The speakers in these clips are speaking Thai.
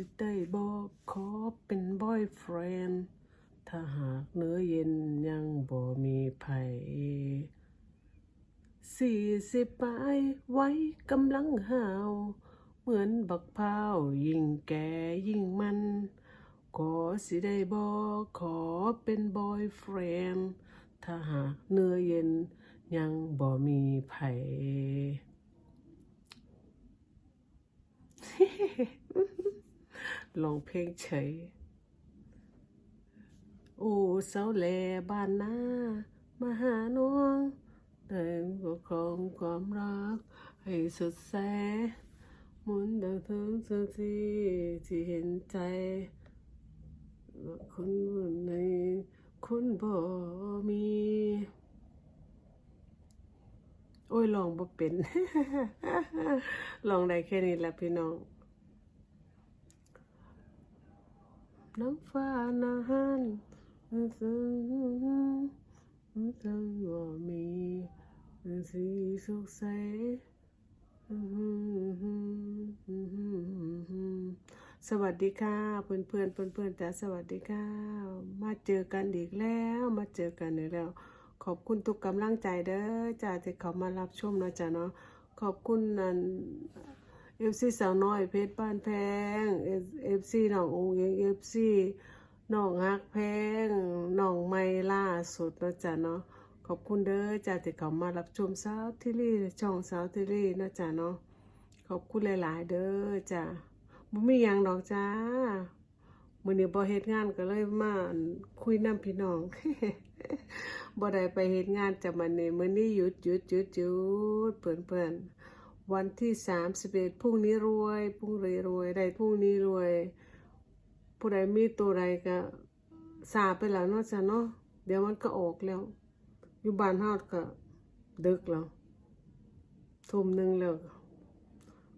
สิได้บอกขอเป็นบอยเฟรนด์ถ้าหากเนื้อเย็นยังบ่มีไผสี่สิบปลายไว้กำลังหาว เหมือนบักพร้าวยิ่งแก่ยิ่งมัน ขอสิได้บอกขอเป็นบอยเฟรนด์ถ้าหากเนื้อเย็นยังบ่มีไผ ลองเพลงเฉย โอ้เสาแหลบ้านนามาหาน้องแต่งก็ครองความรัก ให้สดใสมุนดังถึงสักทีที่เห็นใจว่าคนวันในคนบ่มี โอ้ยลองบ่เป็น ลองได้แค่นี้แหละพี่น้อง น้องฟ้านาฮันซึ่งซึ่งว่ามีสีสุขใสสวัสดีค่ะเพื่อนเพื่อนเพื่อนเพื่อนจ้าสวัสดีค่ะ มาเจอกันอีกแล้วมาเจอกันอีกแล้ว ขอบคุณทุกกำลังใจเด้อจ้าที่เขามารับชมนะจ๊ะเนาะขอบคุณนัน เอฟซีสาวน้อยเพชรบ้านแพงเอฟซีน้ององเองเอฟซีน้องฮักแพงน้องไม่ล่าสุดนะจ๊ะเนาะขอบคุณเด้อจ้าที่เขามารับชมสาวทิลี่ช่องสาวทิลี่นะจ๊ะเนาะขอบคุณหลาย ๆ เด้อจ้าบ่มีหยังดอกจ้ามื้อนี้บ่เฮ็ดงานก็เลยมาคุยนํพี่น้องบ่ได้ไปเฮ็ดงานจ้ะมื้อนี้มื้อนี้หยุดหยุดหยุดหยุดเพิ่อนๆ วันที่สามสิบเอ็ดพรุ่งนี้รวยพรุ่งนี้รวยได้พรุ่งนี้รวย ผู้ใดมีตัวใดก็สาไปแล้วเนาะจ้ะเนาะเดี๋ยวมันก็ออกแล้ว อยู่บ้านฮอดก็ดึกแล้วทุ่มหนึ่งแล้ว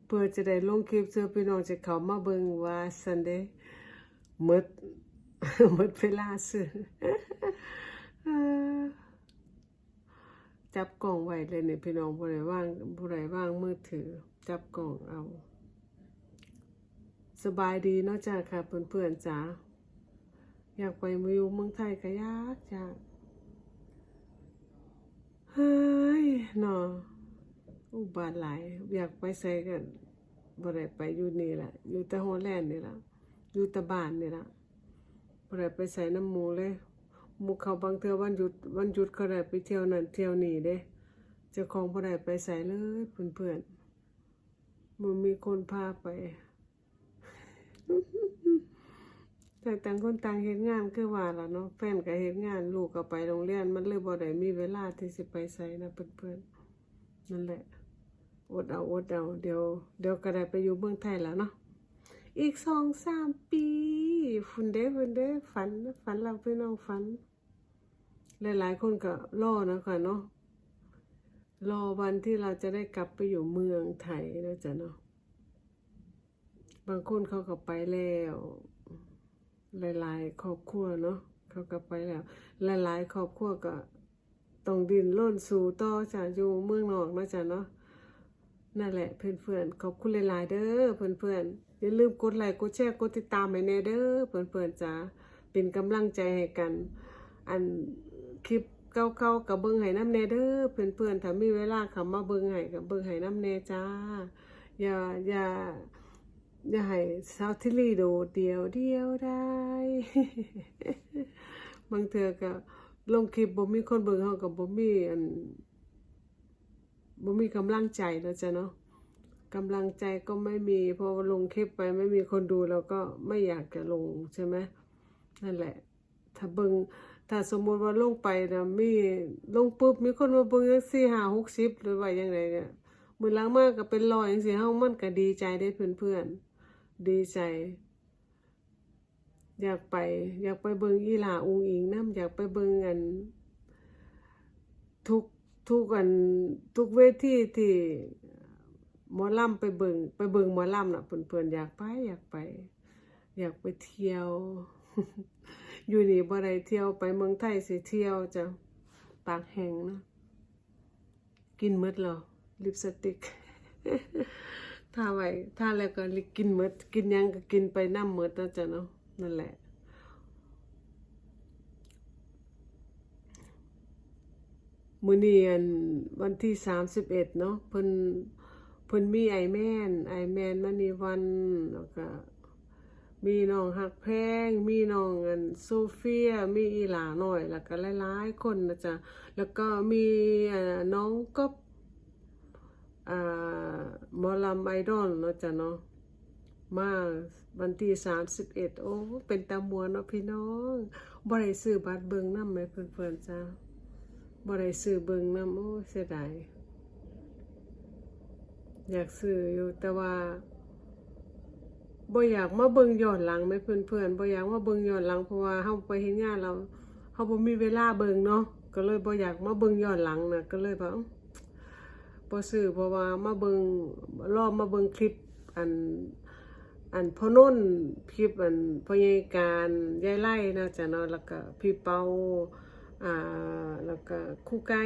เพื่อจะได้ลงคลิปเสื้อพี่น้องจะเขามาเบิ่งว่าซันเดย์มดมดเวลาซื้อ จับกล่องไว้เลยเนี่ยพี่น้องผู้ใดว่างผู้ใดว่างมือถือ จับกล่องเอา สบายดีเนาะจ้าค่ะเพื่อนๆจ้าอยากไปมาอยู่เมืองไทยก็ยากจ้าเฮ้ยเนาะอุบาทหลายอยากไปใส่กันบ่ได้ไปอยู่นี่แหละอยู่แต่ฮอลแลนด์นี่ละอยู่แต่บ้านนี่ละบ่ได้ไปใส่น้ำมูเลย มู่เขาบางเทือวันหยุดวันหยุดเขาได้ไปเที่ยวนั่นเที่ยวนี่เด้เจ้าของบ่ได้ไปใส่เลยเพื่อนๆมันมีคนพาไปแต่ต่างคนต่างเฮ็ดงานคือว่าล่ะเนาะแฟนก็เฮ็ดงานลูกก็ไปโรงเรียน มันเลยบ่ได้มีเวลาที่สิไปใส่นะเพื่อนๆนั่นแหละอดเอาอดเอาเดี๋ยวเดี๋ยวก็ได้ไปอยู่เมืองไทยแล้วเนาะอีกสองสามปีฟุนเด้ฟุนเด้ฝันฝันเราพี่น้องฝัน หลายๆคนก็รอนะคะเนาะรอวันที่เราจะได้กลับไปอยู่เมืองไทยนะจ๊ะเนาะบางคนเขาก็ไปแล้ว หลาย ๆ ครอบครัวเนาะเขาก็ไปแล้ว หลาย ๆ ครอบครัวก็ต้องดินร่นสู่ต่อจ้ะอยู่เมืองนอกนะจ๊ะเนาะนั่นแหละเพื่อนๆขอบคุณหลายๆเด้อเพื่อนๆอย่าลืมกดไลค์กดแชร์กดติดตามให้แน่เด้อเพื่อนๆจ้าเป็นกำลังใจให้กัน อัน ลิปเก่าๆกับเบิ่งให้น้ำแน่เด้อเพื่อนๆถ้ามีเวลาเข้ามาเบิ่งให้กับเบิ่งให้น้ำแน่จ้า อย่าอย่าอย่าให้สาวทิลี่โดดเดียวเดียวได้บางเทื่อก็ลงคลิปบ่มีคนเบิ่งเฮาก็บ่มีอันบ่มีกำลังใจแล้วจ้ะเนาะกำลังใจก็ไม่มีพอลงคลิปไปไม่มีคนดูแล้วก็ไม่อยากจะลงใช่ไหมนั่นแหละ ถ้าเบิง ถ้าสมมุติว่าลงไปนะมีลงปุ๊บมีคนมาเบิ่งสี่ห้าหกสิบหรือว่ายังไงเนี่ยมือหล้างมากก็เป็นร้อยจังซี่เฮามันก็ดีใจได้เพื่อนๆดีใจ อยากไป อยากไปเบิ่งอีหลาอุงอิงนํอยากไปเบิ่งอันทุกทุกอันทุกเวทีที่หมอลำไปเบิงไปเบิงหมอลำน่ะเพื่อนๆอยากไปอยากไป อยากไปเที่ยว อยู่นี่บ่ได้เที่ยวไปเมืองไทยสิเที่ยวจะปากแห้งเนาะกินมดแล้วลิปสติกถ้าไว้ถ้าแล้วก็กินมดกินยังก็กินไปน้ำมดนะจ้ะเนาะนั่นแหละมื้อนี้นวันที่31เอ็ดเนาะเพิ่นเพิ่นมีไอแมนไอแมนมณีวันแล้วก็ มีน้องฮักแพง มีน้องอันโซเฟีย มีอีหลาหน่อย แล้วก็หลายๆคนนะจ๊ะ แล้วก็มีอ่อน้องก็อ่ามอลำไอดอลเนาะจ้ะเนาะ มาวันที่31โอ้ เป็นตามวนเนาะพี่น้องบ่ได้ซื้อบัตรเบิงนำแม่เพิ่อนๆจ้าบ่ได้ซื้อเบิงนำโอ้เสียดาย อยากซื้ออยู่แต่ว่า บ่อยากมาเบิ่งย้อนหลังแม่เพื่อนๆบ่อยากมาเบิ่งย้อนหลังเพราะว่าเฮาไปเฮ็ดงานเราเฮาบ่มีเวลาเบิ่งเนาะก็เลยบ่อยากมาเบิ่งย้อนหลังนะก็เลยว่าเอ้าบ่ซื้อเพราะว่ามาเบิ่งรอบมาเบิ่งคลิปอันอันพ่อนุ่นคลิปอันพ่อใหญ่การยายไล่นะจ้ะเนาะแล้วก็พี่เปาอ่าแล้วก็ครูไก่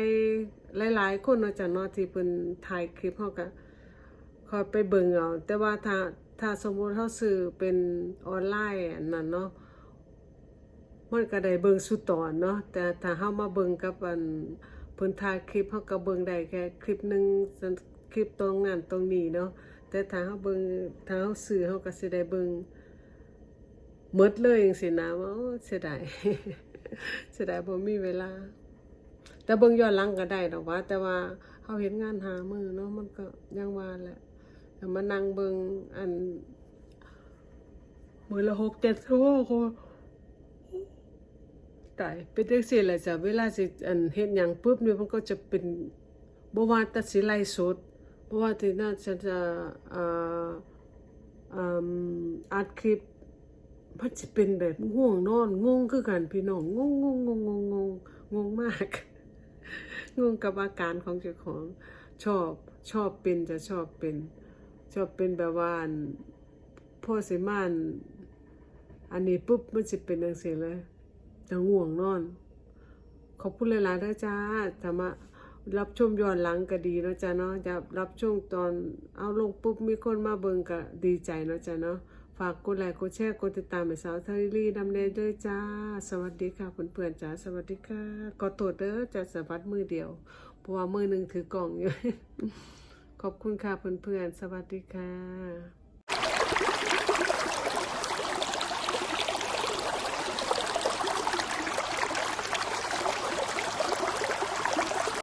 หลายๆ คนเนาะจ้ะเนาะที่เพิ่นถ่ายคลิปเฮาก็คอยไปเบิ่งเอาแต่ว่าถ้า ถ้าสมมุติเฮาซื้อเป็นออนไลน์อันนั้นเนาะมันก็ได้เบิ่งสุดตอนเนาะแต่ถ้าเฮามาเบิ่งกับอันเพิ่นถ่ายคลิปเฮาก็เบิ่งได้แค่คลิปหนึงคลิปตรงนั้นตรงนี้เนาะแต่ถ้าเฮาเบิ่งถ้าเฮาซื้อเฮาก็สิได้เบิ่งหมดเลยจังซี่นะว่าเสียดายเสียดายบ่มีเวลา แต่เบิ่งย้อนหลังก็ได้ดอกว่า แต่ว่าเฮาเฮ็ดงานหามือเนาะมันก็ยังว่าแหละ แต่มานั่งเบิงอันมือละ6-7ชั่วโมงก็ตายเป็นจังซี่แหละจ้ะเวลาสิอันเฮ็ดหยังปุ๊บเนี่ยมันก็จะเป็นบ่ว่าแต่สิไลฟ์สดเพราะว่าที่น่าจะจะอ่ออืมอัดคลิปมันจะเป็นแบบง่วงนอนงงคือกันพี่น้องงงงงงงงงงงงมาก งงกับอาการของเจ้าของชอบชอบเป็นจะชอบเป็น ชอบเป็นแบบว่านพ่อสิมานอันนี้ปุ๊บมันจะเป็นจังซี่เลยจะง่วงนอน ขอบคุณหลายๆด้วยจ้าธรรมะรับชมย้อนหลังก็ดีเนาะจ้ะเนาะจะรับชมตอนเอาลงปุ๊บมีคนมาเบิ่งก็ดีใจเนาะจ้ะเนาะฝากกดไลค์กดแชร์กดติดตามให้สาวเทอรี่นำเนด้วยจ้า สวัสดีค่ะเพื่อนๆจ้าสวัสดีค่ะขอโทษเด้อจะสะบัดมือเดียวเพราะว่ามือหนึ่งถือกล่องอยู่ ขอบคุณค่ะเพื่อนๆ สวัสดีค่ะ